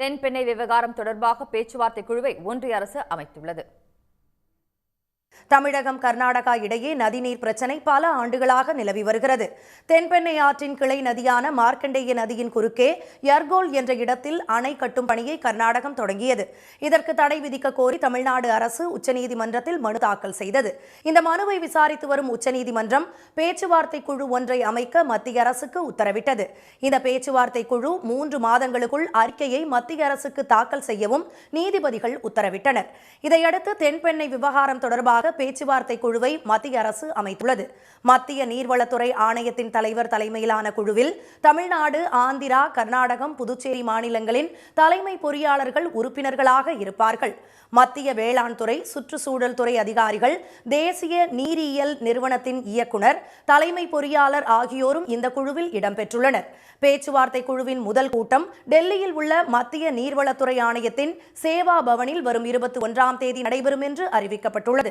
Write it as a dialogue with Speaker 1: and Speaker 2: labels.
Speaker 1: தென்பெண்ணை விவகாரம் தொடர்பாக பேச்சுவார்த்தை குழுவை ஒன்றிய அரசு அமைத்துள்ளது.
Speaker 2: தமிழகம் கர்நாடகா இடையே நதிநீர் பிரச்சனை பல ஆண்டுகளாக நிலவி வருகிறது. தென்பெண்ணை ஆற்றின் கிளை நதியான மார்க்கண்டேய நதியின் குறுக்கே யர்கோல் என்ற இடத்தில் அணை கட்டும் பணியை கர்நாடகம் தொடங்கியது. இதற்கு தடை விதிக்க கோரி தமிழ்நாடு அரசு உச்சநீதிமன்றத்தில் மனு தாக்கல் செய்தது. இந்த மனுவை விசாரித்து வரும் உச்சநீதிமன்றம் பேச்சுவார்த்தை குழு ஒன்றை அமைக்க மத்திய அரசுக்கு உத்தரவிட்டது. இந்த பேச்சுவார்த்தை குழு மூன்று மாதங்களுக்குள் அறிக்கையை மத்திய அரசுக்கு தாக்கல் செய்யவும் நீதிபதிகள் உத்தரவிட்டனர். இதையடுத்து தென்பெண்ணை விவகாரம் தொடர்பாக பேச்சுவார்த்தை குழுவை மத்திய அரசு அமைத்துள்ளது. மத்திய நீர்வளத்துறை ஆணையத்தின் தலைவர் தலைமையிலான குழுவில் தமிழ்நாடு ஆந்திரா கர்நாடகம் புதுச்சேரி மாநிலங்களின் தலைமை பொறியாளர்கள் உறுப்பினர்களாக இருப்பார்கள். மத்திய வேளாண் துறை சுற்றுச்சூழல் துறை அதிகாரிகள் தேசிய நீரியல் நிறுவனத்தின் இயக்குனர் தலைமை பொறியாளர் ஆகியோரும் இந்த குழுவில் இடம்பெற்றுள்ளனர். பேச்சுவார்த்தை குழுவின் முதல் கூட்டம் டெல்லியில் உள்ள மத்திய நீர்வளத்துறை ஆணையத்தின் சேவா பவனில் வரும் இருபத்தி ஒன்றாம் தேதி நடைபெறும் என்று அறிவிக்கப்பட்டுள்ளது.